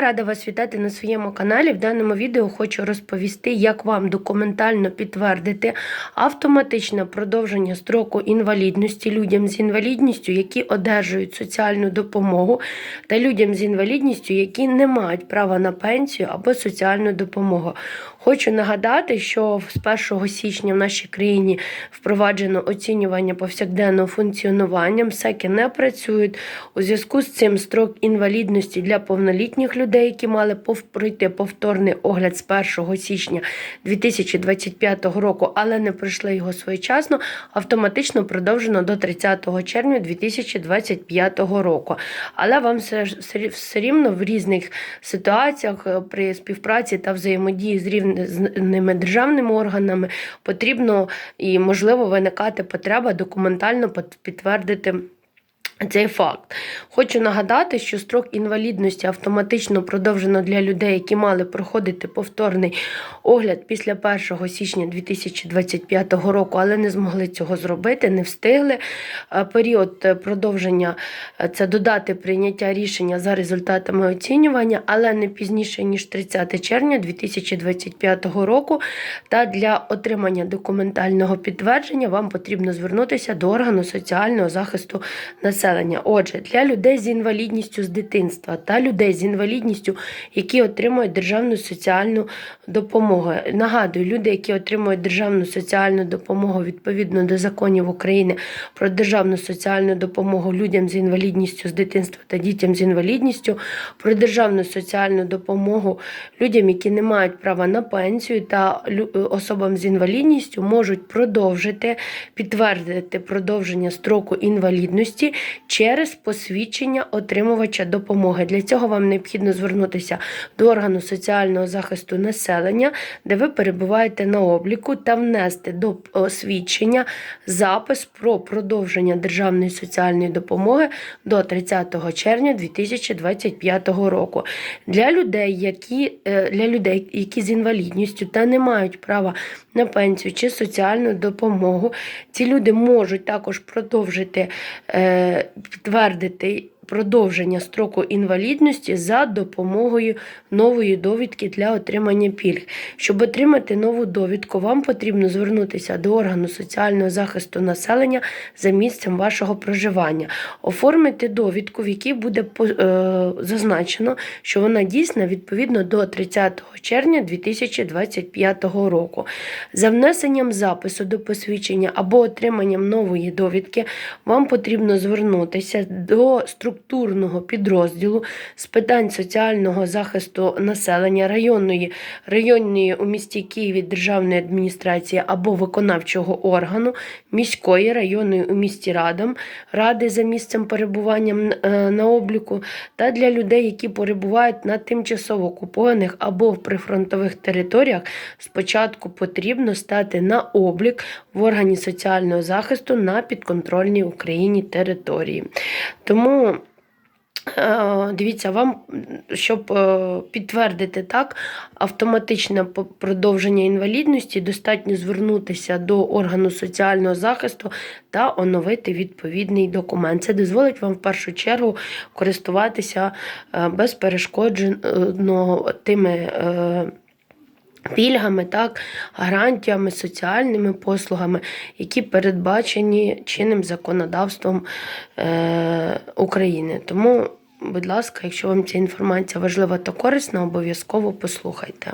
Рада вас вітати на своєму каналі. В даному відео хочу розповісти, як вам документально підтвердити автоматичне продовження строку інвалідності людям з інвалідністю, які одержують соціальну допомогу, та людям з інвалідністю, які не мають права на пенсію або соціальну допомогу. Хочу нагадати, що з 1 січня в нашій країні впроваджено оцінювання повсякденного функціонування. МСЕКи не працюють. У зв'язку з цим строк інвалідності для повнолітніх людей, які мали пройти повторний огляд з 1 січня 2025 року, але не пройшли його своєчасно, автоматично продовжено до 30 червня 2025 року. Але вам все, все рівно в різних ситуаціях е, при співпраці та взаємодії з рівними державними органами потрібно і можливо виникати потреба документально підтвердити. Цей факт. Хочу нагадати, що строк інвалідності автоматично продовжено для людей, які мали проходити повторний огляд після 1 січня 2025 року, але не змогли цього зробити, не встигли. Е, Період е, продовження е, це додати прийняття рішення за результатами оцінювання, але не пізніше ніж 30 червня 2025 року. Та для отримання документального підтвердження вам потрібно звернутися до органу соціального захисту населення. Отже, для людей з інвалідністю з дитинства та людей з інвалідністю, які отримують державну соціальну допомогу. Нагадую, люди, які отримують державну соціальну допомогу відповідно до законів України про державну соціальну допомогу людям з інвалідністю з дитинства та дітям з інвалідністю, про державну соціальну допомогу людям, які не мають права на пенсію та особам з інвалідністю, можуть продовжити підтвердити продовження строку інвалідності через посвідчення отримувача допомоги. Для цього вам необхідно звернутися до органу соціального захисту населення, де ви перебуваєте на обліку, та внести до освідчення запис про продовження державної соціальної допомоги до 30 червня 2025 року. Для людей, які, е, для людей, які з інвалідністю та не мають права на пенсію чи соціальну допомогу, ці люди можуть також продовжити е, підтвердити продовження строку інвалідності за допомогою нової довідки для отримання пільг. Щоб отримати нову довідку, вам потрібно звернутися до органу соціального захисту населення за місцем вашого проживання, оформити довідку, в якій буде е, зазначено, що вона дійсна відповідно до 30 червня 2025 року. За внесенням запису до посвідчення або отриманням нової довідки вам потрібно звернутися до структурного підрозділу з питань соціального захисту населення районної, районної у місті Києві державної адміністрації або виконавчого органу, міської районної у місті Радом, ради за місцем перебування е, на обліку та для людей, які перебувають на тимчасово окупованих або в прифронтових територіях, спочатку потрібно стати на облік в органі соціального захисту на підконтрольній Україні території. Тому Е, Дивіться, вам, щоб е, підтвердити так, автоматичне продовження інвалідності, достатньо звернутися до органу соціального захисту та оновити відповідний документ. Це дозволить вам в першу чергу користуватися е, безперешкоджено тими. Пільгами, так, гарантіями, соціальними послугами, які передбачені чинним законодавством е, України. Тому, будь ласка, якщо вам ця інформація важлива та корисна, обов'язково послухайте.